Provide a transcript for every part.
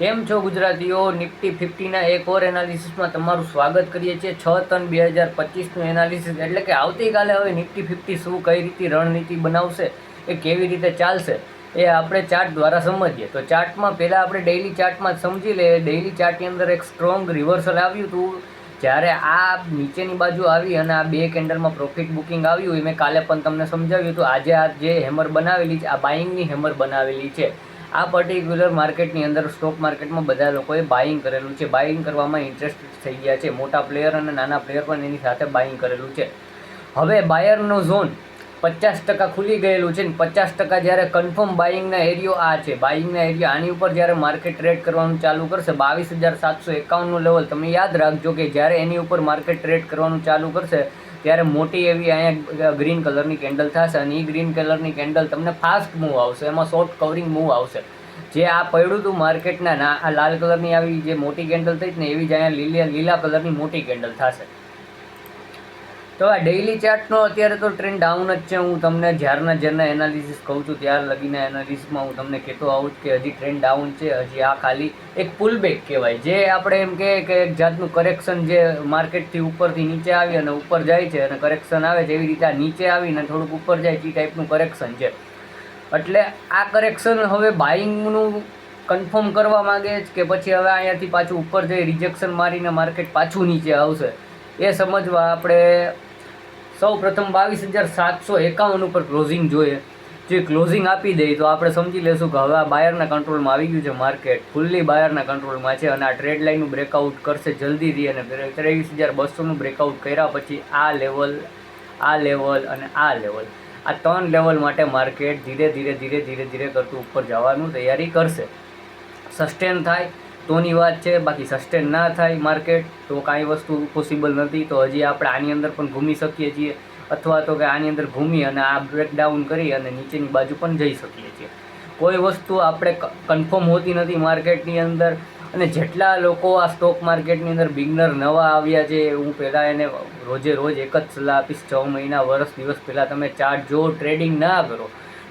કેમ છો ગુજરાતીઓ? નિફ્ટી ફિફ્ટીના એક ઓર એનાલિસિસમાં તમારું સ્વાગત કરીએ છીએ. છ ત્રણ બે હજાર પચીસનું એનાલિસિસ એટલે કે આવતીકાલે હવે નિફ્ટી ફિફ્ટી શું કઈ રીતે રણનીતિ બનાવશે, એ કેવી રીતે ચાલશે, એ આપણે ચાર્ટ દ્વારા સમજીએ. તો ચાર્ટમાં પહેલાં આપણે ડેઇલી ચાર્ટમાં સમજી લઈએ. ડેઇલી ચાર્ટની અંદર એક સ્ટ્રોંગ રિવર્સલ આવ્યું હતું. જ્યારે આ નીચેની બાજુ આવી અને આ બે કેન્ડલમાં પ્રોફિટ બુકિંગ આવ્યું, એ મેં કાલે પણ તમને સમજાવ્યું હતું. આજે આ જે હેમર બનાવેલી છે, આ બાઇંગની હેમર બનાવેલી છે. આ પર્ટિક્યુલર માર્કેટની અંદર સ્ટોક માર્કેટમાં બધા લોકોએ બાઇંગ કરેલું છે. બાઇંગ કરવામાં ઇન્ટરેસ્ટેડ થઈ ગયા છે. મોટા પ્લેયર અને નાના પ્લેયર પણ એની સાથે બાઇંગ કરેલું છે. હવે બાયરનો ઝોન પચાસ ટકા ખુલી ગયેલું છે ને પચાસ ટકા જ્યારે કન્ફર્મ બાઇંગના એરિયો આ છે. બાઇંગના એરિયા આની ઉપર જ્યારે માર્કેટ ટ્રેડ કરવાનું ચાલુ કરશે, બાવીસ હજાર સાતસો એકાવનનું લેવલ તમે યાદ રાખજો કે જ્યારે એની ઉપર માર્કેટ ટ્રેડ કરવાનું ચાલુ કરશે ત્યારે મોટી એવી અહીંયા ગ્રીન કલરની કેન્ડલ થશે અને એ ગ્રીન કલરની કેન્ડલ તમને ફાસ્ટ મૂવ આવશે, એમાં શોર્ટ કવરિંગ મૂવ આવશે. જે આ પડ્યું હતું માર્કેટના, ના, આ લાલ કલરની આવી જે મોટી કેન્ડલ થઈ ને એવી જ અહીંયા લીલા લીલા કલરની મોટી કેન્ડલ થશે. તો આ ડેઇલી ચાર્ટનો અત્યારે તો ટ્રેન્ડ ડાઉન જ છે. હું તમને જ્યારના જ્યારના એનાલિસિસ કહું છું, ત્યાર લગીના એનાલિસિસમાં હું તમને કહેતો આવું કે હજી ટ્રેન્ડ ડાઉન છે, હજી આ ખાલી એક પુલ બેક કહેવાય. જે આપણે એમ કે એક જાતનું કરેક્શન જે માર્કેટથી ઉપરથી નીચે આવી અને ઉપર જાય છે અને કરેક્શન આવે છે, એવી રીતે આ નીચે આવીને થોડુંક ઉપર જાય છે, એ ટાઈપનું કરેક્શન છે. એટલે આ કરેક્શન હવે બાઇંગનું કન્ફર્મ કરવા માગે છે કે પછી હવે અહીંયાથી પાછું ઉપર જઈ રિજેક્શન મારીને માર્કેટ પાછું નીચે આવશે. એ સમજવા આપણે સૌ પ્રથમ બાવીસ હજાર સાતસો એકાવન ઉપર ક્લોઝિંગ જોઈએ. જે ક્લોઝિંગ આપી દે તો આપણે સમજી લેશું કે હવે આ બાયરના કંટ્રોલમાં આવી ગયું છે માર્કેટ ફૂલ્લી બાયરના કંટ્રોલમાં છે અને આ ટ્રેડ લાઇનનું બ્રેકઆઉટ કરશે જલ્દીથી અને ત્રેવીસ હજાર બસોનું બ્રેકઆઉટ કર્યા પછી આ લેવલ આ લેવલ અને આ લેવલ આ ત્રણ લેવલ માટે માર્કેટ ધીરે ધીરે ધીરે ધીરે ધીરે કરતું ઉપર જવાનું તૈયારી કરશે. સસ્ટેન થાય તોની વાત છે, બાકી સસ્ટેન ના થાય માર્કેટ તો કાંઈ વસ્તુ પોસિબલ નથી. તો હજી આપણે આની અંદર પણ ઘૂમી શકીએ છીએ, અથવા તો કે આની અંદર ઘૂમી અને આ બ્રેકડાઉન કરી અને નીચેની બાજુ પણ જઈ શકીએ છીએ. કોઈ વસ્તુ આપણે કન્ફર્મ હોતી નથી માર્કેટની અંદર અને જેટલા લોકો આ સ્ટોક માર્કેટની અંદર બિગનર નવા આવ્યા છે, હું પહેલાં એને રોજે રોજ એક જ સલાહ આપીશ, છ મહિના, વર્ષ, દિવસ પહેલાં તમે ચાર્ટ જો ટ્રેડિંગ ના કરો.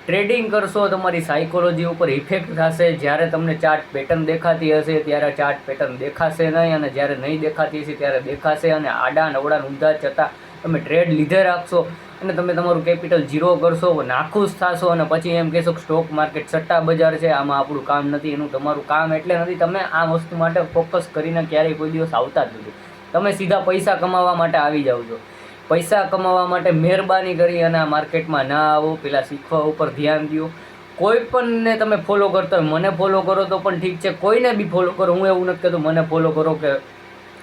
ટ્રેડિંગ કરશો, તમારી સાયકોલોજી ઉપર ઇફેક્ટ થશે. જ્યારે તમને ચાર્ટ પેટર્ન દેખાતી હશે, ત્યારે ચાર્ટ પેટર્ન દેખાશે નહીં. અને જ્યારે નહીં દેખાતી હશે, ત્યારે દેખાશે. અને આડા નવડા ઊંધા જતાં તમે ટ્રેડ લીધે રાખશો. અને તમે તમારું કેપિટલ ઝીરો કરશો, નાખુશ થશો. અને પછી એમ કહેશો કે સ્ટોક માર્કેટ સટ્ટા બજાર છે. આમાં આપણું કામ નથી, એનું તમારું કામ એટલે નથી. તમે આ વસ્તુ માટે ફોકસ કરીને ક્યારેય કોઈ દિવસ આવતા જ નથી. તમે સીધા પૈસા કમાવા માટે આવી જાઓ છો. પૈસા કમાવા માટે મહેરબાની કરી અને આ માર્કેટમાં ના આવો. પેલા શીખવા ઉપર ધ્યાન દો કોઈ પણને તમે ફોલો કરતા હોય, મને ફોલો કરો તો પણ ઠીક છે. કોઈને બી ફોલો કરો, હું એવું નથી કહેતો મને ફોલો કરો કે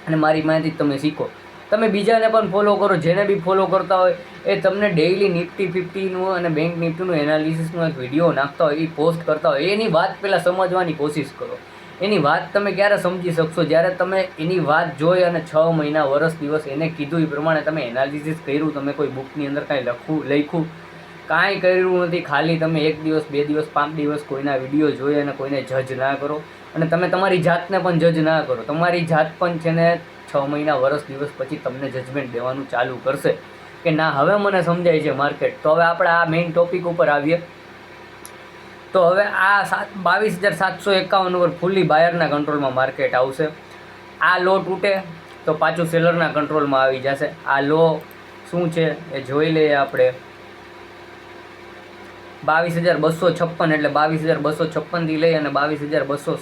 અને મારી માહિતી તમે શીખો. તમે બીજાને પણ ફોલો કરો, જેને બી ફોલો કરતા હોય, એ તમને ડેઇલી નિફ્ટી ફિફ્ટીનું અને બેંક નિફ્ટીનું એનાલિસિસનું એક વીડિયો નાખતા હોય, એ પોસ્ટ કરતા હોય. એની વાત પહેલાં સમજવાની કોશિશ કરો. એની વાત તમે ક્યારે સમજી શકશો? જ્યારે તમે એની વાત જોઈ અને છ મહિના, વર્ષ, દિવસ એને કીધું, એ પ્રમાણે તમે એનાલિસિસ કર્યું, તમે કોઈ બુકની અંદર કાંઈ લખવું લખ્યું, કાંઈ કર્યું નથી. ખાલી તમે એક દિવસ, બે દિવસ, પાંચ દિવસ કોઈના વીડિયો જોઈ અને કોઈને જજ ના કરો. અને તમે તમારી જાતને પણ જજ ના કરો. તમારી જાત પણ છે ને છ મહિના, વર્ષ, દિવસ પછી તમને જજમેન્ટ દેવાનું ચાલુ કરશે. કે ના, હવે મને સમજાય છે માર્કેટ તો હવે આપણે આ મેઇન ટોપિક ઉપર આવીએ. તો હવે આ સાત બાવીસ હજાર સાતસો એકાવન ઉપર ફૂલી બાયરના કંટ્રોલમાં માર્કેટ આવશે. આ લો તૂટે તો પાછું સેલરના કંટ્રોલમાં આવી જશે. આ લો શું છે એ જોઈ લઈએ આપણે. બાવીસ હજાર બસો છપ્પન એટલે બાવીસ હજાર બસો છપ્પનથી લઈ અને બાવીસ હજાર બસો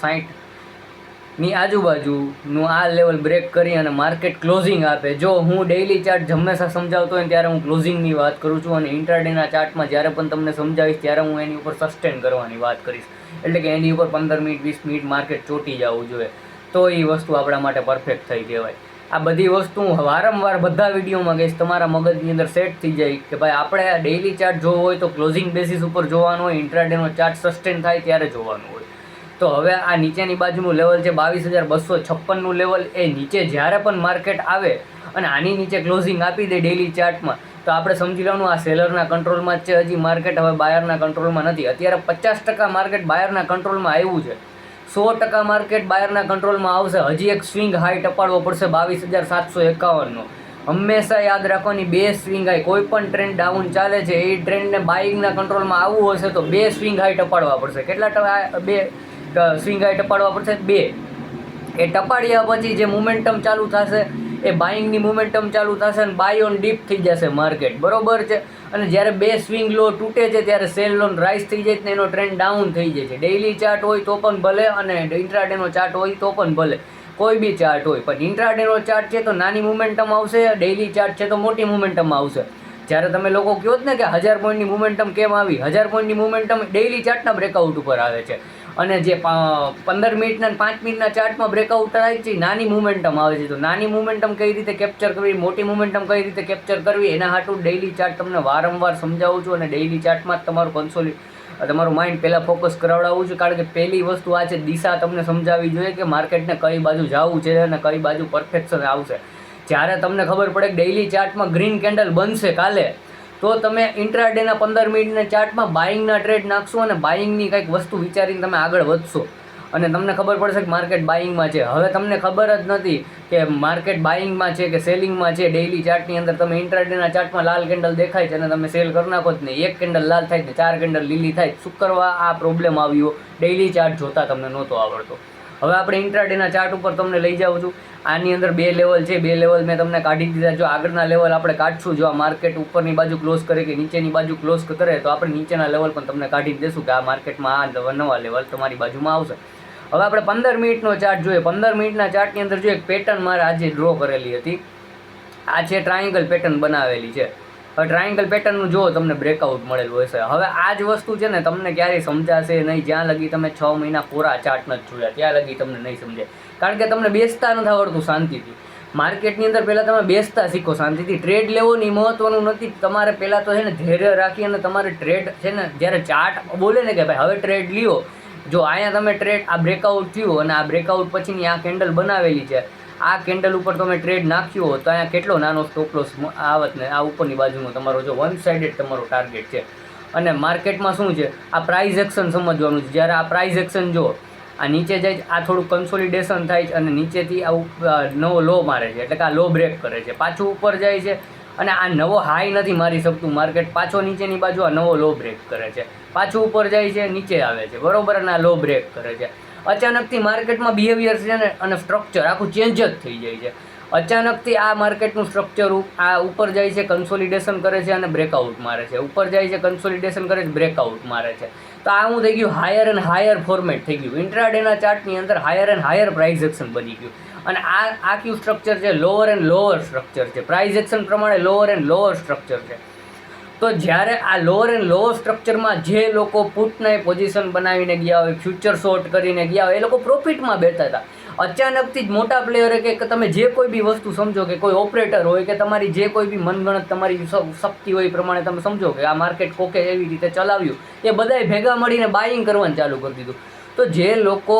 સાહીઠની આજુબાજુનું આ લેવલ બ્રેક કરી અને માર્કેટ ક્લોઝિંગ આપે. જો હું ડેઇલી ચાર્ટ હંમેશા સમજાવતો હોય ત્યારે હું ક્લોઝિંગની વાત કરું છું અને ઇન્ટરડેના ચાર્ટમાં જ્યારે પણ તમને સમજાવીશ ત્યારે હું એની ઉપર સસ્ટેન કરવાની વાત કરીશ. એટલે કે એની ઉપર પંદર મિનિટ, વીસ મિનિટ માર્કેટ ચોટી જવું જોઈએ. તો એ વસ્તુ આપણા માટે પરફેક્ટ થઈ કહેવાય. આ બધી વસ્તુ હું વારંવાર બધા વિડીયોમાં કહીશ, તમારા મગજની અંદર સેટ થઈ જાય કે ભાઈ આપણે ડેઇલી ચાર્ટ જોવો હોય તો ક્લોઝિંગ બેસિસ ઉપર જોવાનો હોય ઇન્ટ્રાડેનો ચાર્ટ સસ્ટેન થાય ત્યારે જોવાનું હોય. તો હવે આ નીચેની બાજુનું લેવલ છે બાવીસ હજાર બસો છપ્પનનું લેવલ એ નીચે જ્યારે પણ માર્કેટ આવે અને આની નીચે ક્લોઝિંગ આપી દે ડેલી ચાર્ટમાં તો આપણે સમજી લેવાનું આ સેલરના કંટ્રોલમાં જ છે. હજી માર્કેટ હવે બાયરના કંટ્રોલમાં નથી. અત્યારે પચાસ ટકા માર્કેટ બાયરના કંટ્રોલમાં આવ્યું છે. સો ટકા માર્કેટ બાયરના કંટ્રોલમાં આવશે. હજી એક સ્વિંગ હાઈ ટપાડવો પડશે બાવીસ હજાર સાતસો એકાવનનો. હંમેશા યાદ રાખવાની બે સ્વિંગ હાઈ કોઈ પણ ટ્રેન્ડ ડાઉન ચાલે છે, એ ટ્રેન્ડને બાઇંગના કંટ્રોલમાં આવવું હશે તો બે સ્વિંગ હાઈ ટપાડવા પડશે. કેટલા ટકા બે સ્વિંગ આઈ ટપાડવા પડશે? બે. એ ટપાડ્યા પછી જે મુમેન્ટમ ચાલુ થશે, એ બાઇંગની મુમેન્ટમ ચાલુ થશે અને બાય ઓન ડીપ થઈ જશે માર્કેટ બરોબર છે? અને જ્યારે બે સ્વિંગ લો તૂટે છે, ત્યારે સેલ લોન રાઇઝ થઈ જાય છે ને એનો ટ્રેન્ડ ડાઉન થઈ જાય છે. ડેઇલી ચાર્ટ હોય તો પણ ભલે અને ઇન્ટ્રાડેનો ચાર્ટ હોય તો પણ ભલે. કોઈ બી ચાર્ટ હોય, પણ ઇન્ટ્રાડેનો ચાર્ટ છે તો નાની મુમેન્ટમ આવશે ડેઇલી ચાર્ટ છે તો મોટી મુમેન્ટમ આવશે. જ્યારે તમે લોકો કહો જ ને કે હજાર પોઈન્ટની મુમેન્ટમ કેમ આવી? હજાર પોઈન્ટની મુમેન્ટમ ડેઇલી ચાર્ટના બ્રેકઆઉટ ઉપર આવે છે. અને જે પંદર મિનિટના પાંચ મિનિટના ચાર્ટમાં બ્રેકઆઉટ થાય છે, નાની મુમેન્ટમ આવે છે. તો નાની મુમેન્ટમ કઈ રીતે કેપ્ચર કરવી, મોટી મુમેન્ટમ કઈ રીતે કેપ્ચર કરવી, એના હાટું ડેઇલી ચાર્ટ તમને વારંવાર સમજાવું છું અને ડેઇલી ચાર્ટમાં જ તમારું કન્સોલી તમારું માઇન્ડ પહેલાં ફોકસ કરાવડાવું છું. કારણ કે પહેલી વસ્તુ આ છે, દિશા તમને સમજાવવી જોઈએ કે માર્કેટને કઈ બાજુ જવું છે અને કઈ બાજુ પરફેક્શન આવશે. જ્યારે તમને ખબર પડે ડેઇલી ચાર્ટમાં ગ્રીન કેન્ડલ બનશે કાલે તો તમે ઇન્ટ્રાડેના પંદર મિનિટના ચાર્ટમાં બાઇંગના ટ્રેડ નાખશો અને બાઇંગની કંઈક વસ્તુ વિચારીને તમે આગળ વધશો. અને તમને ખબર પડશે કે માર્કેટ બાઇંગમાં છે. હવે તમને ખબર જ નથી કે માર્કેટ બાઇંગમાં છે કે સેલિંગમાં છે. ડેઇલી ચાર્ટની અંદર તમે ઇન્ટ્રાડેના ચાર્ટમાં લાલ કેન્ડલ દેખાય છે અને તમે સેલ કરી નાખો જ નહીં. એક કેન્ડલ લાલ થાય ને ચાર કેન્ડલ લીલી થાય શું કરવા આ પ્રોબ્લેમ આવ્યો? ડેઇલી ચાર્ટ જોતા તમને નહોતો આવડતો. હવે આપણે ઇન્ટ્રાડેના ચાર્ટ ઉપર તમને લઈ જાઉં છું. આની અંદર બે લેવલ છે. બે લેવલ મેં તમને કાઢી દીધા. જો આગળના લેવલ આપણે કાઢશું, જો આ માર્કેટ ઉપરની બાજુ ક્લોઝ કરે કે નીચેની બાજુ ક્લોઝ કરે, તો આપણે નીચેના લેવલ પણ તમને કાઢી દેશું કે આ માર્કેટમાં આ નવા લેવલ તમારી બાજુમાં આવશે. હવે આપણે પંદર મિનિટનો ચાર્ટ જોઈએ. પંદર મિનિટના ચાર્ટની અંદર જો એક પેટર્ન મારે આજે ડ્રો કરેલી હતી. આ છે ટ્રાયંગલ પેટર્ન બનાવેલી છે. ટ્રાયંગલ પેટર્નનું જુઓ તમને બ્રેકઆઉટ મળેલું હશે હવે આ જ વસ્તુ છે ને તમને ક્યારેય સમજાશે નહીં. જ્યાં લગી તમે છ મહિના પૂરા ચાર્ટ નથી જોયા. ત્યાં લગી તમને નહીં સમજાય. કારણ કે તમને બેસતા નથી આવડતું શાંતિથી. માર્કેટની અંદર પહેલાં તમે બેસતા શીખો શાંતિથી. ટ્રેડ લેવોની મહત્ત્વનું નથી. તમારે પહેલાં તો છે ને ધૈર્ય રાખી અને તમારે ટ્રેડ છે ને જ્યારે ચાર્ટ બોલે ને કે ભાઈ હવે ટ્રેડ લ્યો. જો અહીંયા તમે ટ્રેડ આ બ્રેકઆઉટ થયું અને આ બ્રેકઆઉટ પછીની આ કેન્ડલ બનાવેલી છે. આ કેન્ડલ ઉપર તમે ટ્રેડ નાખ્યો હોત તો અહીંયા કેટલો નાનો સ્ટોપ લોસ આવત ને આ ઉપરની બાજુનો તમારો જો વન સાઇડેડ તમારો ટાર્ગેટ છે. અને માર્કેટમાં શું છે? આ પ્રાઇઝ એક્શન સમજવાનું છે. જ્યારે આ પ્રાઇઝ એક્શન જો, આ નીચે જાય આ થોડું કન્સોલિડેશન થાય છે અને નીચેથી આ નવો લો મારે છે. એટલે કે આ લો બ્રેક કરે છે. પાછું ઉપર જાય છે અને આ નવો હાઈ નથી મારી શકતું. માર્કેટ પાછો નીચેની બાજુ આ નવો લો બ્રેક કરે છે. પાછું ઉપર જાય છે, નીચે આવે છે. બરોબર? અને આ લો બ્રેક કરે છે. અચાનકથી માર્કેટમાં બિહેવિયર છે ને અને સ્ટ્રક્ચર આખું ચેન્જ જ થઈ જાય છે. અચાનકથી આ માર્કેટનું સ્ટ્રક્ચર આ ઉપર જાય છે કન્સોલિડેશન કરે છે અને બ્રેકઆઉટ મારે છે. ઉપર જાય છે કન્સોલિડેશન કરે છે બ્રેકઆઉટ મારે છે. તો આ હું થઈ ગયું હાયર એન્ડ હાયર ફોર્મેટ થઈ ગયું. ઇન્ટ્રાડેના ચાર્ટની અંદર higher and higher price action બની ગયું. અને આ આ કયું સ્ટ્રક્ચર છે? લોઅર એન્ડ લોઅર સ્ટ્રક્ચર છે. પ્રાઇઝ એક્શન પ્રમાણે લોઅર એન્ડ લોઅર સ્ટ્રક્ચર છે. તો જ્યારે આ લોઅર એન્ડ લોઅર સ્ટ્રક્ચરમાં જે લોકો પુટને પોઝિશન બનાવીને ગયા હોય ફ્યુચર શોર્ટ કરીને ગયા હોય, એ લોકો પ્રોફિટમાં બેઠા હતા. અચાનકથી જ મોટા પ્લેયરે કે તમે જે કોઈ બી વસ્તુ સમજો કે કોઈ ઓપરેટર હોય કે તમારી જે કોઈ બી મનગણત તમારી શક્તિ હોય એ પ્રમાણે તમે સમજો કે આ માર્કેટ કોકે એવી રીતે ચલાવ્યું. એ બધાએ ભેગા મળીને બાઇંગ કરવાનું ચાલુ કરી દીધું. તો જે લોકો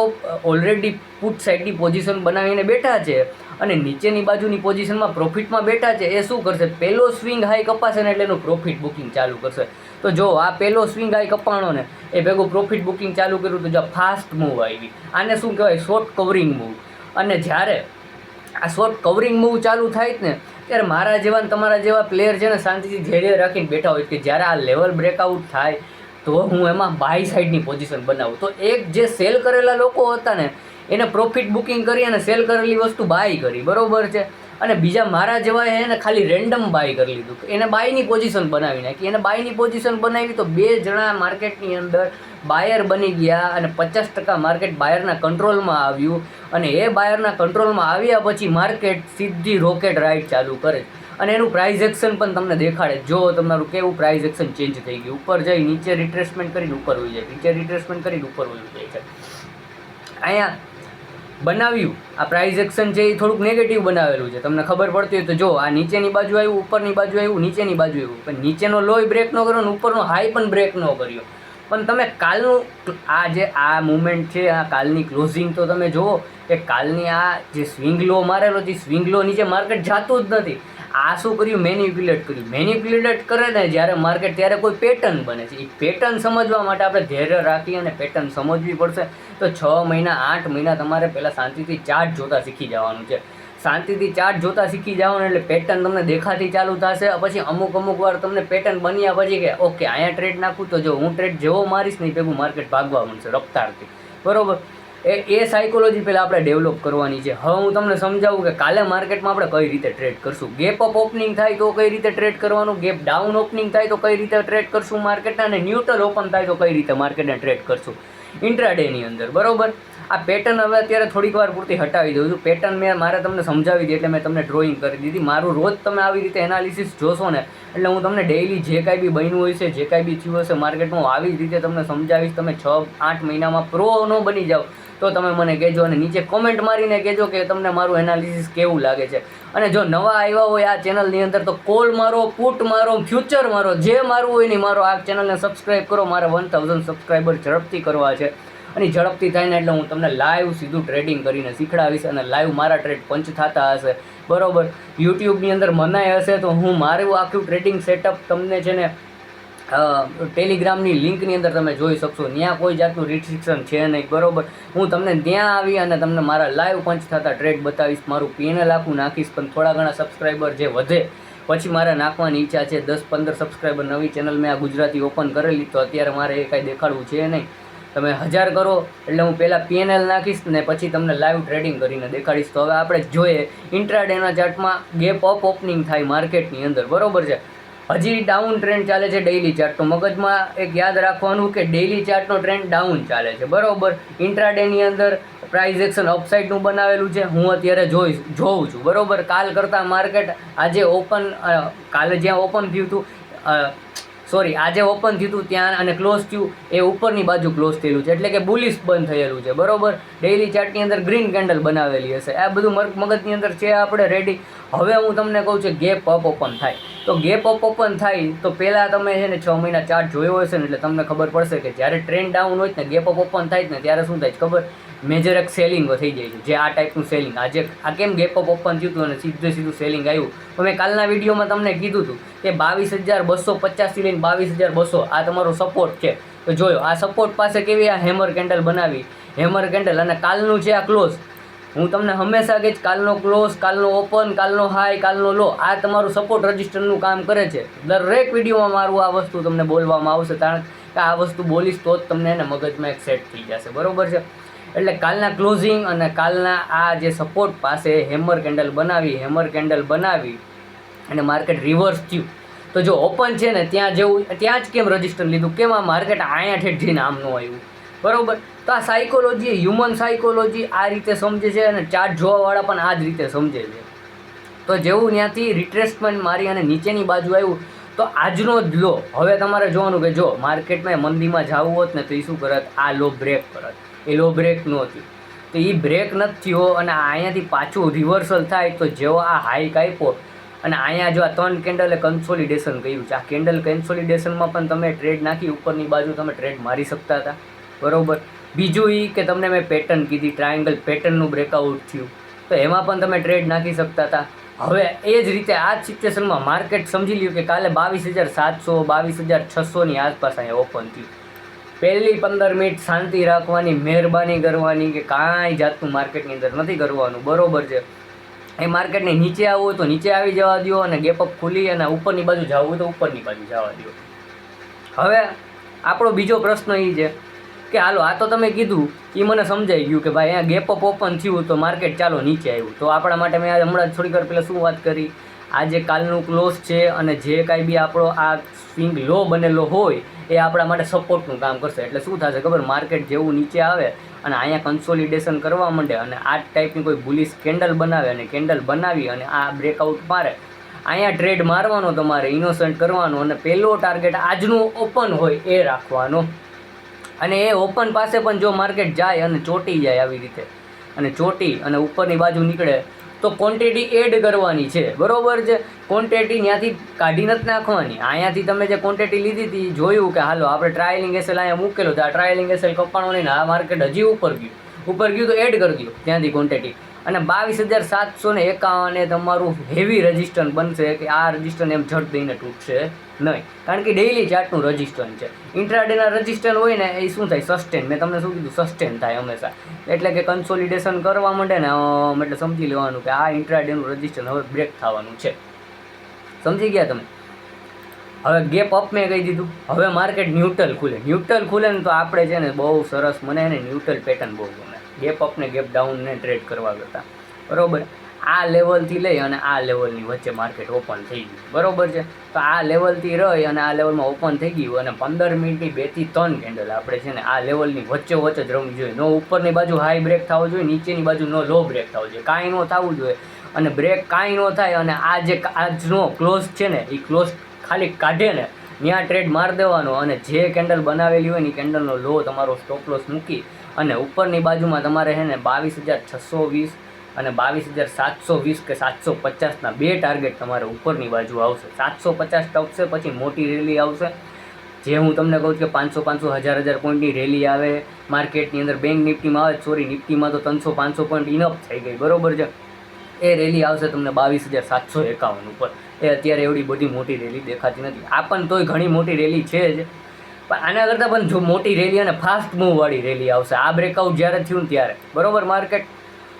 ઓલરેડી પુટ સાઈડની પોઝિશન બનાવીને બેઠા છે અને નીચેની બાજુની પોઝિશનમાં પ્રોફિટમાં બેઠા છે, એ શું કરશે? પહેલો સ્વિંગ હાઈ કપાશે ને એટલે એનું પ્રોફિટ બુકિંગ ચાલુ કરશે. તો જો આ પહેલો સ્વિંગ હાઈ કપાણો ને એ ભેગું પ્રોફિટ બુકિંગ ચાલુ કર્યું તો જો ફાસ્ટ મૂવ આવી. આને શું કહેવાય? શોર્ટ કવરિંગ મૂવ અને જ્યારે આ શોર્ટ કવરિંગ મૂવ ચાલુ થાય જ ને, ત્યારે મારા જેવા તમારા જેવા પ્લેયર છે ને શાંતિથી ધૈર્ય રાખીને બેઠા હોય કે જ્યારે આ લેવલ બ્રેકઆઉટ થાય તો હું એમાં બાય સાઈડની પોઝિશન બનાવું. તો એક જે સેલ કરેલા લોકો હતા ને, એને પ્રોફિટ બુકિંગ કરી અને સેલ કરેલી વસ્તુ બાય કરી. બરાબર છે? અને બીજા મારા જેવા એને ખાલી રેન્ડમ બાય કરી લીધું. એને બાયની પોઝિશન બનાવી નાખી. એને બાયની પોઝિશન બનાવી તો બે જણા માર્કેટની અંદર બાયર બની ગયા અને પચાસ ટકા માર્કેટ બાયરના કંટ્રોલમાં આવ્યું. અને એ બાયરના કંટ્રોલમાં આવ્યા પછી માર્કેટ સીધી રોકેટ રાઇડ ચાલુ કરે અને એનું પ્રાઇઝ એક્શન પણ તમને દેખાડે. જો તમારું કેવું પ્રાઇઝ એક્શન ચેન્જ થઈ ગયું, ઉપર જઈ નીચે રિટ્રેસમેન્ટ કરીને ઉપર વહી જાય. નીચે રિટ્રેસમેન્ટ કરીને ઉપર વહી જાય છે. અહીંયા બનાવ્યું. આ પ્રાઇઝ એક્શન છે એ થોડુંક નેગેટિવ બનાવેલું છે. તમને ખબર પડતી હોય તો જો, આ નીચેની બાજુ આવ્યું, ઉપરની બાજુ આવ્યું, નીચેની બાજુ આવ્યું. પણ નીચેનો લોય બ્રેક ન કર્યો અને ઉપરનો હાઈ પણ બ્રેક ન કર્યો. પણ તમે કાલનું આ જે આ મુમેન્ટ છે, આ કાલની ક્લોઝિંગ તો તમે જુઓ કે કાલની આ જે સ્વિંગ લો મારેલો છે સ્વિંગ લો નીચે માર્કેટ જાતું જ નથી. આ શું કર્યું? મેન્યુપ્યુલેટ કર્યું. મેન્યુપ્યુલેટ કરે ને જ્યારે માર્કેટ ત્યારે કોઈ પેટર્ન બને છે. એ પેટર્ન સમજવા માટે આપણે ધૈર્ય રાખી અને પેટર્ન સમજવી પડશે. તો છ મહિના, આઠ મહિના તમારે પહેલાં શાંતિથી ચાર્ટ જોતા શીખી જવાનું છે. શાંતિથી ચાર્ટ જોતા શીખી જવાનું એટલે પેટર્ન તમને દેખાતી ચાલુ થશે. પછી અમુક અમુક વાર તમને પેટર્ન બન્યા પછી કે, ઓકે, અહીંયા ટ્રેડ નાખું તો જો હું ટ્રેડ જેવો મારીશ નહીં ભેગું માર્કેટ ભાગવા મળશે રફતારથી. બરોબર? એ એ સાયકોલોજી પહેલાં આપણે ડેવલપ કરવાની છે. હવે હું તમને સમજાવું કે કાલે માર્કેટમાં આપણે કઈ રીતે ટ્રેડ કરશું. ગેપ અપ ઓપનિંગ થાય તો કઈ રીતે ટ્રેડ કરવાનું? ગેપ ડાઉન ઓપનિંગ થાય તો કઈ રીતે ટ્રેડ કરશું માર્કેટના અને ન્યુટ્રલ ઓપન થાય તો કઈ રીતે માર્કેટને ટ્રેડ કરશું? ઇન્ટ્રાડેની અંદર, બરોબર? આ પેટર્ન હવે અત્યારે થોડીક વાર પૂરતી હટાવી દઉં છું. પેટર્ન મેં, મારે તમને સમજાવી દીધી એટલે મેં તમને ડ્રોઈંગ કરી દીધી. મારું રોજ તમે આવી રીતે એનાલિસિસ જોશો ને, એટલે હું તમને ડેઈલી જે કાંઈ બી બન્યું હોય છે, જે કાંઈ બી થયું હશે માર્કેટમાં આવી જ રીતે તમને સમજાવીશ. તમે છ, આઠ મહિનામાં પ્રો ન બની જાઓ. તો તમે મને કહેજો અને નીચે કોમેન્ટ મારીને કહેજો કે તમને મારું એનાલિસિસ કેવું લાગે છે. અને જો નવા આવ્યા હોય આ ચેનલની અંદર તો કોલ મારો પુટ મારો ફ્યુચર મારો, જે મારું હોય ને મારો. આ ચેનલને સબસ્ક્રાઈબ કરો. મારે વન થાઉઝન્ડ સબસ્ક્રાઈબર ઝડપથી કરવા છે. અને ઝડપથી થાય ને એટલે હું તમને લાઈવ સીધું ટ્રેડિંગ કરીને શીખડાવીશ અને લાઈવ મારા ટ્રેડ પંચ થતા હશે. બરોબર? યુટ્યુબની અંદર મનાય હશે તો હું મારું આખું ટ્રેડિંગ સેટઅપ તમને છે ને ટેલિગ્રામની લિંકની અંદર તમે જોઈ શકશો. ત્યાં કોઈ જાતનું રિસ્ટ્રિક્શન છે નહીં, બરોબર? હું તમને ત્યાં આવી અને તમને મારા લાઈવ પંચ થતા ટ્રેડ બતાવીશ. મારું પીએનએલ આખું નાખીશ, પણ થોડા ઘણા સબસ્ક્રાઈબર જે વધે, પછી મારે નાખવાની ઈચ્છા છે દસ પંદર સબસ્ક્રાઈબર નવી ચેનલ મેં આ ગુજરાતી ઓપન કરેલી, તો અત્યારે મારે એ કાંઈ દેખાડવું છે નહીં. તમે હજાર કરો, એટલે હું પહેલાં પીએનએલ નાખીશ ને પછી તમને લાઈવ ટ્રેડિંગ કરીને દેખાડીશ. તો હવે આપણે જોઈએ ઇન્ટ્રાડેના ચાર્ટમાં ગેપ અપ ઓપનિંગ થાય માર્કેટની અંદર, બરોબર છે? હજી ડાઉન ટ્રેન્ડ ચાલે છે ડેઇલી ચાર્ટ તો મગજમાં એક યાદ રાખવાનું કે ડેઇલી ચાર્ટનો ટ્રેન્ડ ડાઉન ચાલે છે. બરોબર? ઇન્ટ્રાડેની અંદર પ્રાઇઝ એક્શન અપસાઇડનું બનાવેલું છે. હું અત્યારે જોઈશ, જોઉં છું. બરોબર? કાલ કરતાં માર્કેટ આજે ઓપન કાલે જ્યાં ઓપન થયું હતું સોરી આજે ઓપન થયું હતું ત્યાં અને ક્લોઝ થયું, એ ઉપરની બાજુ ક્લોઝ થયેલું છે. એટલે કે બુલિશ બંધ થયેલું છે. બરોબર? ડેઇલી ચાર્ટની અંદર ગ્રીન કેન્ડલ બનાવેલી હશે. આ બધું મગ, મગજની અંદર છે આપણે રેડી હવે હું તમને કહું છું ગેપ અપ ઓપન થાય. તો ગેપ અપ ઓપન થાય, તો પહેલાં તમે છે ને છ મહિના ચાર્ટ જોયો હશે ને, એટલે તમને ખબર પડશે કે જ્યારે ટ્રેન્ડ ડાઉન હોય ને ગેપ અપ ઓપન થાય ને, ત્યારે શું થાય ખબર? મેજર એક સેલિંગ થઈ જાય છે, જે આ ટાઈપનું સેલિંગ આજે આ કેમ ગેપ અપ ઓપન થયું હતું અને સીધું સીધું સેલિંગ આવ્યું? તો મેં કાલના વિડીયોમાં તમને કીધું હતું કે બાવીસ હજાર બસો પચાસથી લઈને બાવીસ હજાર બસો, આ તમારો સપોર્ટ છે. તો જોયો, આ સપોર્ટ પાસે કેવી આ હેમર કેન્ડલ બનાવી? હેમર કેન્ડલ અને કાલનું છે આ ક્લોઝ હું તમને હંમેશા કહીશ, કાલનો ક્લોઝ કાલનો ઓપન કાલનો હાઈ કાલનો લો આ તમારું સપોર્ટ રજિસ્ટરનું કામ કરે છે. દરેક વિડીયોમાં મારું આ વસ્તુ તમને બોલવામાં આવશે, કારણ કે આ વસ્તુ બોલીશ તો જ તમને એને મગજમાં એક સેટ થઈ જશે. બરાબર છે? એટલે કાલના ક્લોઝિંગ અને કાલના આ જે સપોર્ટ પાસે હેમર કેન્ડલ બનાવી હેમર કેન્ડલ બનાવી અને માર્કેટ રિવર્સ થયું. તો જો ઓપન છે ને, ત્યાં જેવું, ત્યાં જ કેમ રજિસ્ટર લીધું? કેમ આ માર્કેટ અહીંયા ઠેઠ જઈને આમનું આવ્યું? બરોબર? તો આ સાયકોલોજી હ્યુમન સાયકોલોજી આ રીતે સમજે છે અને ચાર્ટ જોવાવાળા પણ આ જ રીતે સમજે છે. તો જેવું ત્યાંથી રિટ્રેસમેન્ટ મારી અને નીચેની બાજુ આવ્યું, તો આજનો જ લો. હવે તમારે જોવાનું કે જો માર્કેટમાં મંદીમાં જવું હોત ને તો એ શું કરત? આ લો બ્રેક કરત. એ લો બ્રેક નહોતી. તો એ બ્રેક નથી થયો અને અહીંયાથી પાછું રિવર્સલ થાય તો જેવો આ હાઈક આપ્યો અને અહીંયા જો આ ત્રણ કેન્ડલે કન્સોલિડેશન કર્યું છે. આ કેન્ડલ કન્સોલિડેશનમાં પણ તમે ટ્રેડ નાખી ઉપરની બાજુ તમે ટ્રેડ મારી શકતા હતા. બરોબર? બીજું એ કે તમને મેં પેટર્ન કીધી ટ્રાયંગલ પેટર્નનું બ્રેકઆઉટ થયું. તો એમાં પણ તમે ટ્રેડ નાખી શકતા હતા. હવે એ જ રીતે આ જ સિચ્યુએશનમાં માર્કેટ સમજી લ્યું કે કાલે બાવીસ હજાર સાતસો, બાવીસ હજાર છસોની આસપાસ અહીંયા ઓપન થયું. પહેલી પંદર મિનિટ શાંતિ રાખવાની, મહેરબાની કરવાની કે કાંઈ જાતનું માર્કેટની અંદર નથી કરવાનું. બરોબર છે. એ માર્કેટને નીચે આવવું હોય તો નીચે આવી જવા દો અને ગેપ ખુલી અને ઉપરની બાજુ જવું તો ઉપરની બાજુ જવા દો હવે આપણો બીજો પ્રશ્ન એ છે. કે હાલો, આ તો તમે કીધું એ મને સમજાઈ ગયું કે ભાઈ અહીંયા ગેપ અપ ઓપન થયું તો માર્કેટ ચાલો નીચે આવ્યું. તો આપણા માટે મેં હમણાં થોડીક વાર પહેલાં શું વાત કરી? આ જે કાલનું ક્લોઝ છે અને જે કાંઈ બી આપણો આ સ્વિંગ લો બનેલો હોય, એ આપણા માટે સપોર્ટનું કામ કરશે. એટલે શું થશે ખબર? માર્કેટ જેવું નીચે આવે અને અહીંયા કન્સોલિડેશન કરવા માંડે અને આ ટાઈપની કોઈ બુલિશ કેન્ડલ બનાવે અને કેન્ડલ બનાવી અને આ બ્રેકઆઉટ મારે. અહીંયા ટ્રેડ મારવાનો તમારે ઇનોસન્ટ કરવાનો અને પહેલો ટાર્ગેટ આજનું ઓપન હોય એ રાખવાનો. અને એ ઓપન પાસે પણ જો માર્કેટ જાય અને ચોટી જાય આવી રીતે, અને ચોટી અને ઉપરની બાજુ નીકળે, તો ક્વોન્ટિટી એડ કરવાની છે. બરોબર છે? ક્વોન્ટિટી ત્યાંથી કાઢી નથી નાખવાની. અહીંયાથી તમે જે ક્વોન્ટિટી લીધી હતી જોયું કે હાલો, આપણે ટ્રાયલિંગ એસેલ અહીંયા મૂકેલો, તો આ ટ્રાયલિંગ એસેલ કપાણો નહીં આ માર્કેટ હજી ઉપર ગયું. ઉપર ગયું તો એડ કરી દો ત્યાંથી ક્વોન્ટિટી અને બાવીસ હજાર સાતસો ને એકાવને તમારું હેવી રજિસ્ટન બનશે કે આ રજિસ્ટન એમ ઝટ દઈને તૂટશે નહીં. કારણ કે ડેઇલી ચાર્ટનું રજિસ્ટન છે. ઇન્ટ્રાડેના રજિસ્ટન હોય ને, એ શું થાય? સસ્ટેન મેં તમને શું કીધું? સસ્ટેન થાય હંમેશા. એટલે કે કન્સોલિડેશન કરવા માંડે ને એટલે સમજી લેવાનું કે આ ઇન્ટ્રાડેનું રજિસ્ટન હવે બ્રેક થવાનું છે. સમજી ગયા તમે? હવે ગેપ અપ મેં કહી દીધું. હવે માર્કેટ ન્યુટ્રલ ખુલે. ન્યુટ્રલ ખુલે ને તો આપણે છે ને બહુ સરસ મને ને ન્યુટ્રલ પેટર્ન બહુ ગમે. ગેપ અપ ને ગેપ ડાઉનને ટ્રેડ કરવા કરતાં બરાબર? આ લેવલથી લઈ અને આ લેવલની વચ્ચે માર્કેટ ઓપન થઈ ગયું. બરાબર છે? તો આ લેવલથી રહી અને આ લેવલમાં ઓપન થઈ ગયું અને પંદર મિનિટની બેથી ત્રણ કેન્ડલ આપણે છે ને આ લેવલની વચ્ચે વચ્ચે જ રમવી જોઈએ. નો ઉપરની બાજુ હાઈ બ્રેક થવો જોઈએ, નીચેની બાજુ નો લો બ્રેક થવો જોઈએ. કાંઈ ન થવું જોઈએ. અને બ્રેક કાંઈ ન થાય અને આ જે આજનો ક્લોઝ છે ને એ ક્લોઝ ખાલી કાઢે ને ત્યાં ટ્રેડ માર દેવાનો અને જે કેન્ડલ બનાવેલી હોય ને એ કેન્ડલનો લો તમારો સ્ટોપ લોસ મૂકી અને ઉપરની બાજુમાં તમારે છે ને બાવીસ હજાર છસો વીસ અને બાવીસ હજાર સાતસો વીસ કે સાતસો પચાસના બે ટાર્ગેટ તમારે ઉપરની બાજુ આવશે. સાતસો પચાસ ટપશે પછી મોટી રેલી આવશે. જે હું તમને કહું છું કે પાંચસો પાંચસો હજાર હજાર પોઈન્ટની રેલી આવે માર્કેટની અંદર બેંક નિફ્ટીમાં આવે સોરી નિફ્ટીમાં તો ત્રણસો પાંચસો પોઈન્ટ ઇનફ થઈ ગઈ, બરોબર છે? એ રેલી આવશે તમને બાવીસ હજાર સાતસો એકાવન ઉપર. એ અત્યારે એવડી બધી મોટી રેલી દેખાતી નથી. આ પણ તોય ઘણી મોટી રેલી છે જ પણ આના કરતાં પણ જો મોટી રેલી અને ફાસ્ટ મૂવવાળી રેલી આવશે, આ બ્રેકઆઉટ જ્યારે થયું ત્યારે. બરોબર માર્કેટ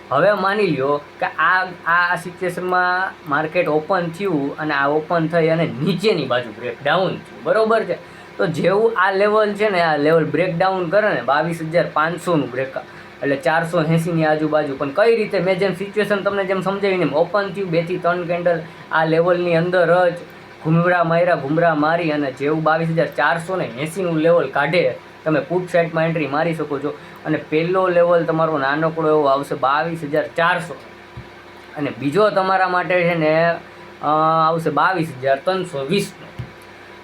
હવે માની લ્યો કે આ આ સિચ્યુએશનમાં માર્કેટ ઓપન થયું અને આ ઓપન થઈ અને નીચેની બાજુ બ્રેકડાઉન થયું. બરોબર છે? તો જેવું આ લેવલ છે ને, આ લેવલ બ્રેકડાઉન કરે ને, બાવીસ હજાર પાંચસોનું બ્રેક એટલે ચારસો એંસીની આજુબાજુ. પણ કઈ રીતે? મેં જેમ સિચ્યુએશન તમને જેમ સમજાવીને ઓપન થયું, બેથી ત્રણ કેન્ડલ આ લેવલની અંદર જ ઘુમરા માર્યા ઘૂમરા મારી અને જેવું બાવીસ હજાર ચારસો ને એંસીનું લેવલ કાઢે, તમે પુટ સાઇડમાં એન્ટ્રી મારી શકો છો. અને પહેલો લેવલ તમારો નાનકડો એવો આવશે બાવીસ હજાર ચારસો. અને બીજો તમારા માટે છે ને આવશે બાવીસ હજાર ત્રણસો વીસનો.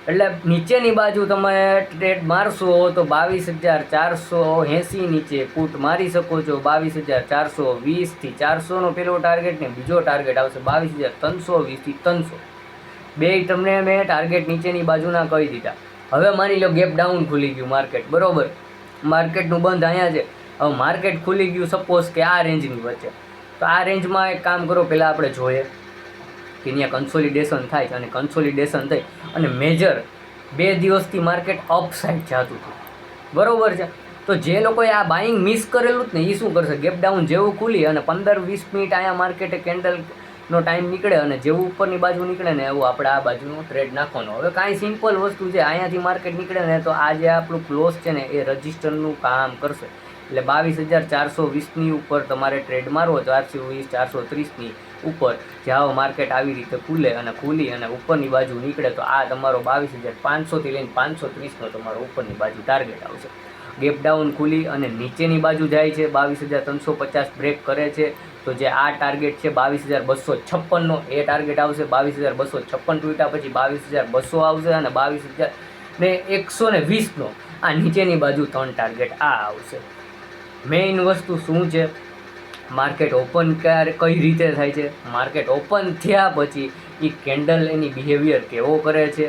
એટલે નીચેની બાજુ તમે ટ્રેડ મારશો તો બાવીસ હજાર ચારસો એંસી નીચે પુટ મારી શકો છો. બાવીસ હજાર ચારસો વીસથી ચારસોનો પેલો ટાર્ગેટ ને બીજો ટાર્ગેટ આવશે બાવીસ હજાર ત્રણસો વીસથી ત્રણસો. બે તમને મેં ટાર્ગેટ નીચેની બાજુના કહી દીધા. હવે માની લો ગેપ ડાઉન ખુલી ગયું માર્કેટ બરોબર? માર્કેટનું બંધ અહીંયા છે. હવે માર્કેટ ખુલી ગયું સપોઝ કે આ રેન્જની વચ્ચે. તો આ રેન્જમાં એક કામ કરો, પહેલાં આપણે જોઈએ કે અહીંયા કન્સોલિડેશન થાય છે અને કન્સોલિડેશન થઈ અને મેજર બે દિવસથી માર્કેટ અપ સાઈડ જતું હતું. બરાબર છે? તો જે લોકોએ આ બાઇંગ મિસ કરેલું જ ને એ શું કરશે? ગેપ ડાઉન જેવું ખુલી અને પંદર વીસ મિનિટ અહીંયા માર્કેટે કેન્ડલનો ટાઈમ નીકળે અને જેવું ઉપરની બાજુ નીકળે ને એવું આપણે આ બાજુનો ટ્રેડ નાખવાનો. હવે કાંઈ સિમ્પલ વસ્તુ છે, અહીંયાથી માર્કેટ નીકળે ને તો આ જે આપણું ક્લોઝ છે ને એ રજિસ્ટરનું કામ કરશે. એટલે બાવીસ હજાર ચારસો વીસની ઉપર તમારે ટ્રેડ મારવો ચારસો વીસ, ચારસો ત્રીસની ઉપર જાઓ માર્કેટ આવી રીતે ખુલે અને ખુલી અને ઉપરની બાજુ નીકળે તો આ તમારો બાવીસ હજાર પાંચસોથી લઈને પાંચસો ત્રીસનો તમારો ઉપરની બાજુ ટાર્ગેટ આવશે. ગેપ ડાઉન ખુલી અને નીચેની બાજુ જાય છે, બાવીસ હજાર ત્રણસો પચાસ બ્રેક કરે છે. તો જે આ ટાર્ગેટ છે, બાવીસ હજાર બસો છપ્પનનો, એ ટાર્ગેટ આવશે, બાવીસ હજાર બસો છપ્પન તૂટ્યા પછી બાવીસ હજાર બસો આવશે અને બાવીસ હજાર ને એકસો ને વીસનો આ નીચેની બાજુ ત્રણ ટાર્ગેટ આ આવશે. મેઇન વસ્તુ શું છે? માર્કેટ ઓપન ક્યારે, કઈ રીતે થાય છે? માર્કેટ ઓપન થયા પછી એ કેન્ડલ એની બિહેવિયર કેવો કરે છે?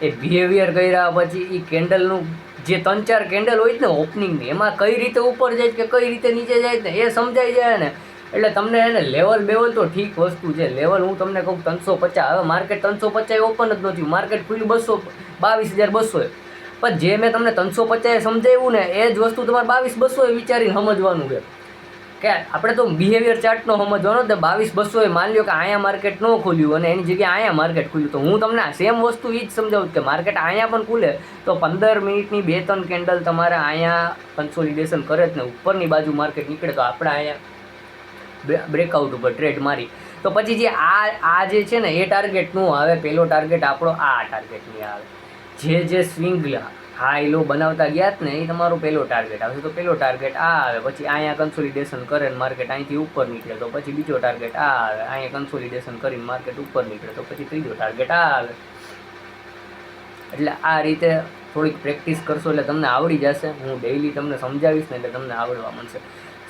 એ બિહેવિયર કર્યા પછી એ કેન્ડલનું જે ત્રણ ચાર કેન્ડલ હોય ને ઓપનિંગની એમાં કઈ રીતે ઉપર જાય કે કઈ રીતે નીચે જાય ને, એ સમજાઈ જાય ને. એટલે તમને એને લેવલ બેવલ તો ઠીક વસ્તુ છે. લેવલ હું તમને કહું ત્રણસો પચાસ, હવે માર્કેટ ત્રણસો પચાસ ઓપન જ નથી માર્કેટ ખુલ્લું બસો, બાવીસ હજાર બસો પણ જે મેં તમને ત્રણસો પચાસ સમજાવ્યું ને, એ જ વસ્તુ તમારે બાવીસ બસો વિચારીને સમજવાનું છે. કે આપણે તો બિહેવિયર ચાર્ટનો સમજવાનો તો બાવીસ બસો એ માની લો કે અહીંયા માર્કેટ ન ખુલ્યું અને એની જગ્યાએ અહીંયા માર્કેટ ખુલ્યું. તો હું તમને સેમ વસ્તુ એ જ સમજાવું કે માર્કેટ અહીંયા પણ ખુલે તો પંદર મિનિટની બે ત્રણ કેન્ડલ તમારે અહીંયા કન્સોલિડેશન કરે જ ને. ઉપરની બાજુ માર્કેટ નીકળે તો આપણે અહીંયા બ્રેકઆઉટ ઉપર ટ્રેડ મારી. તો પછી જે આ આ જે છે ને એ ટાર્ગેટનું આવે. પહેલો ટાર્ગેટ આપણો આ ટાર્ગેટની આવે. જે જે સ્વિંગ હાઈ લો બનાવતા ગયા જ ને એ તમારો પહેલો ટાર્ગેટ આવશે તો પહેલો ટાર્ગેટ આ આવે, પછી અહીંયા કન્સોલિડેશન કરે ને માર્કેટ અહીંથી ઉપર નીકળે, તો પછી બીજો ટાર્ગેટ આ આવે. અહીંયા કન્સોલિડેશન કરીને માર્કેટ ઉપર નીકળે, તો પછી ત્રીજો ટાર્ગેટ આ આવે. એટલે આ રીતે થોડીક પ્રેક્ટિસ કરશો એટલે તમને આવડી જશે. હું ડેઈલી તમને સમજાવીશ ને એટલે તમને આવડવા મળશે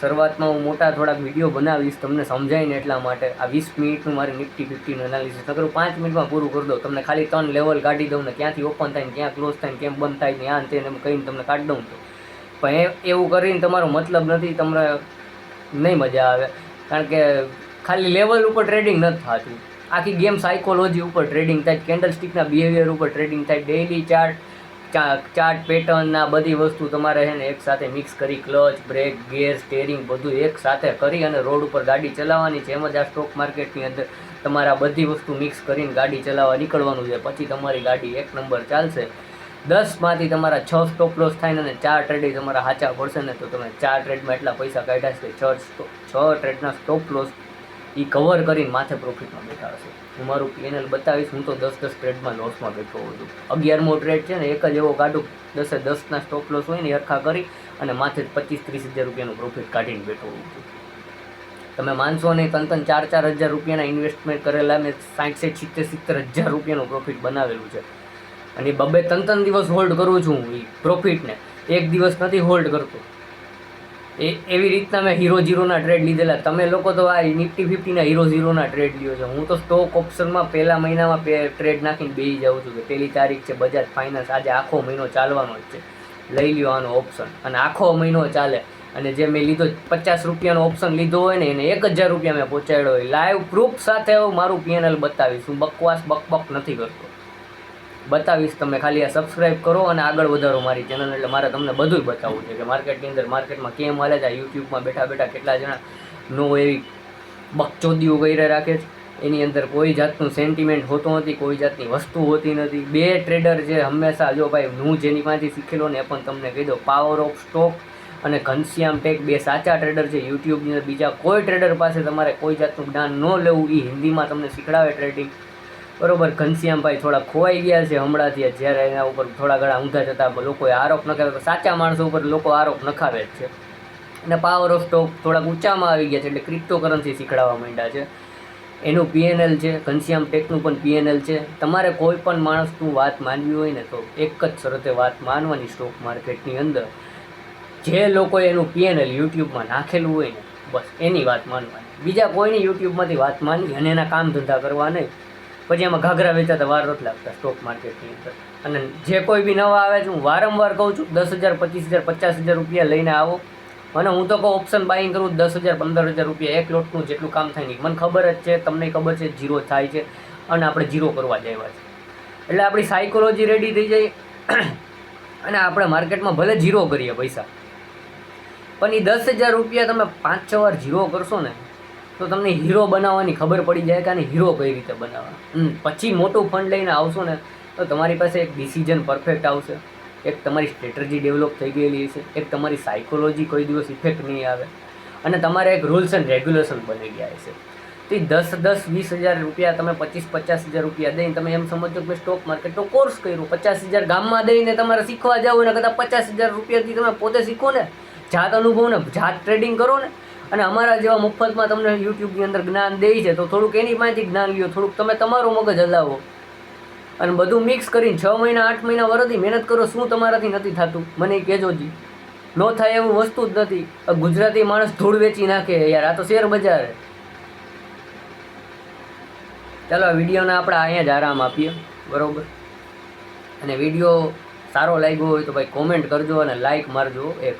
શરૂઆતમાં હું મોટા થોડાક વીડિયો બનાવીશ તમને સમજાવીને એટલા માટે. આ વીસ મિનિટનું મારે નિફ્ટી ફિફ્ટીનું એનાલિસિસ નકરું પાંચ મિનિટમાં પૂરું કરી દઉં. તમને ખાલી ત્રણ લેવલ કાઢી દઉં ને ક્યાંથી ઓપન થાય ને ક્યાં ક્લોઝ થાય ને કેમ બંધ થાય ને આ તેને કહીને તમને કાઢી દઉં તો પણ એ, એવું કરીને તમારો મતલબ નથી, તમને નહીં મજા આવે. કારણ કે ખાલી લેવલ ઉપર ટ્રેડિંગ નથી થતું. આખી ગેમ સાયકોલોજી ઉપર ટ્રેડિંગ થાય કેન્ડલ સ્ટિકના બિહેવિયર ઉપર ટ્રેડિંગ થાય ડેઇલી ચાર્ટ ચાર્ટ પેટર્ન આ બધી વસ્તુ તમારે છે ને એક સાથે મિક્સ કરી ક્લચ બ્રેક ગેર સ્ટેરિંગ બધું એક સાથે કરી અને રોડ ઉપર ગાડી ચલાવવાની છે. એમ જ આ સ્ટોક માર્કેટની અંદર તમારે આ બધી વસ્તુ મિક્સ કરીને ગાડી ચલાવવા નીકળવાનું છે. પછી તમારી ગાડી એક નંબર ચાલશે. દસમાંથી તમારા છ સ્ટોપ લોસ થાય અને ચાર ટ્રેડી તમારા સાચા પડશે ને તો તમે ચાર ટ્રેડમાં એટલા પૈસા કાઢ્યા છે છ છ ટ્રેડના સ્ટોપ લોસ એ કવર કરીને માથે પ્રોફિટમાં બેઠા હશે. હું મારું પીએનએલ બતાવીશ, હું તો દસ દસ ટ્રેડમાં લોસમાં બેઠો હોઉં છું. અગિયારમો ટ્રેડ છે ને, એક જ એવો કાઢું દસે દસના સ્ટોપ લોસ હોય ને હરખા કરી અને માથે પચીસ ત્રીસ હજાર રૂપિયાનું પ્રોફિટ કાઢીને બેઠો હોઉં છું. તમે માનશો નહીં, તન ત્રણ ચાર ચાર હજાર રૂપિયાના ઇન્વેસ્ટમેન્ટ કરેલા મેં સાઠ સિત્તેર સિત્તેર હજાર રૂપિયાનું પ્રોફિટ બનાવેલું છે. અને એ બબે ત્રણ ત્રણ દિવસ હોલ્ડ કરું છું હું, એ પ્રોફિટને એક દિવસ નથી હોલ્ડ કરતો. એ એવી રીતના મેં હીરો ઝીરોના ટ્રેડ લીધેલા. તમે લોકો તો આ નિફ્ટી ફિફ્ટીના હીરો ઝીરોના ટ્રેડ લ્યો છો. હું તો સ્ટોક ઓપ્શનમાં પહેલા મહિનામાં ટ્રેડ નાખીને બેસી જાઉં છું કે પહેલી તારીખ છે બજાજ ફાઇનાન્સ આજે આખો મહિનો ચાલવાનો જ છે. લઈ લ્યો આનો ઓપ્શન અને આખો મહિનો ચાલે. અને જે મેં લીધો પચાસ રૂપિયાનો ઓપ્શન લીધો હોય ને એને એક હજાર રૂપિયા મેં પહોંચાડ્યો હોય. લાઈવ પ્રૂફ સાથે હું મારું પીએનએલ બતાવીશ. હું બકવાસ બકબક નથી કરતો. બતાવીશ તમે ખાલી આ સબસ્ક્રાઇબ કરો અને આગળ વધારો મારી ચેનલ એટલે મારે તમને બધું બતાવવું છે કે માર્કેટની અંદર માર્કેટમાં કેમ હાલે છે યુટ્યુબમાં બેઠા બેઠા કેટલા જણા નો એવી બકચોદીઓ કરી રાખે છે. એની અંદર કોઈ જાતનું સેન્ટિમેન્ટ હોતો નથી, કોઈ જાતની વસ્તુ હોતી નથી. બે ટ્રેડર જે હંમેશા જો ભાઈ હું જેની પાસેથી શીખેલો ને એ પણ તમને કહી દો પાવર ઓફ સ્ટોક અને ઘનશ્યામ ટેક બે સાચા ટ્રેડર છે. યુટ્યુબની અંદર બીજા કોઈ ટ્રેડર પાસે તમારે કોઈ જાતનું જ્ઞાન ન લેવું એ હિન્દીમાં તમને શીખડાવે ટ્રેડિંગ બરોબર, ઘનશ્યામભાઈ થોડા ખોવાઈ ગયા છે હમણાંથી, જ્યારે એના ઉપર થોડા ઘણા ઊંધા જતા લોકોએ આરોપ નખાવે સાચા માણસો ઉપર લોકો આરોપ નખાવે જ છે. અને પાવર ઓફ સ્ટોક થોડાક ઊંચામાં આવી ગયા છે, એટલે ક્રિપ્ટો કરન્સી શીખડાવવા માંડ્યા છે. એનું પીએનએલ છે, ઘનશ્યામ ટેકનું પણ પીએનએલ છે. તમારે કોઈ પણ માણસનું વાત માનવી હોય ને તો એક જ શરતે વાત માનવાની સ્ટોક માર્કેટની અંદર. જે લોકોએ એનું પીએનએલ યુટ્યુબમાં નાખેલું હોય ને, બસ એની વાત માનવાની. બીજા કોઈની યુટ્યુબમાંથી વાત માનવી અને એના કામ ધંધા કરવા નહીં. પછી એમાં ઘાઘરા વેચાતા વાર નથી લાગતા સ્ટોક માર્કેટની અંદર. અને જે કોઈ બી નવા આવે છે, હું વારંવાર કહું છું, દસ હજાર, પચીસ હજાર, પચાસ હજાર રૂપિયા લઈને આવો. અને હું તો કહું ઓપ્શન બાઇંગ કરું, દસ હજાર, પંદર હજાર રૂપિયા એક લોટનું જેટલું કામ થાય નહીં મને ખબર જ છે, તમને ખબર છે જીરો થાય છે, અને આપણે જીરો કરવા જાય છે એટલે આપણી સાયકોલોજી રેડી થઈ જાય. અને આપણે માર્કેટમાં ભલે જીરો કરીએ પૈસા. પણ એ દસ હજાર રૂપિયા તમે પાંચ, છ વાર જીરો કરશો ને તો તમને હીરો બનાવવાની ખબર પડી જાય કે આને હીરો કઈ રીતે બનાવવા પછી મોટું ફંડ લઈને આવશો ને તો તમારી પાસે એક ડિસિઝન પરફેક્ટ આવશે. એક તમારી સ્ટ્રેટજી ડેવલપ થઈ ગયેલી હશે. એક તમારી સાયકોલોજી કોઈ દિવસ ઇફેક્ટ નહીં આવે. અને તમારે એક રૂલ્સ એન્ડ રેગ્યુલેશન બની ગયા હશે. તો એ દસ દસ વીસ હજાર રૂપિયા તમે પચીસ પચાસ હજાર રૂપિયા દઈને તમે એમ સમજો કે સ્ટોક માર્કેટનો કોર્સ કર્યો. પચાસ હજાર ગામમાં દઈને તમારે શીખવા જાવ ને કદાચ પચાસ હજાર રૂપિયાથી તમે પોતે શીખો ને. જાત અનુભવ ને જાત ટ્રેડિંગ કરો ને. અને અમારા જેવા મફતમાં તમને યુટ્યુબની અંદર જ્ઞાન દે છે, તો થોડુંક એની પાસેથી જ્ઞાન લ્યો, થોડુંક તમે તમારું મગજ હલાવો. અને બધું મિક્સ કરીને છ મહિના, આઠ મહિના વરસથી મહેનત કરો, શું તમારાથી નથી થતું? મને કહેજો જી. ન થાય એવું વસ્તુ જ નથી. ગુજરાતી માણસ ધૂળ વેચી નાખે યાર, આ તો શેર બજાર. ચાલો, આ વિડીયોને આપણે અહીંયા જ આરામ આપીએ, બરાબર? અને વીડિયો સારો લાગ્યો હોય તો ભાઈ કોમેન્ટ કરજો અને લાઈક મારજો એક.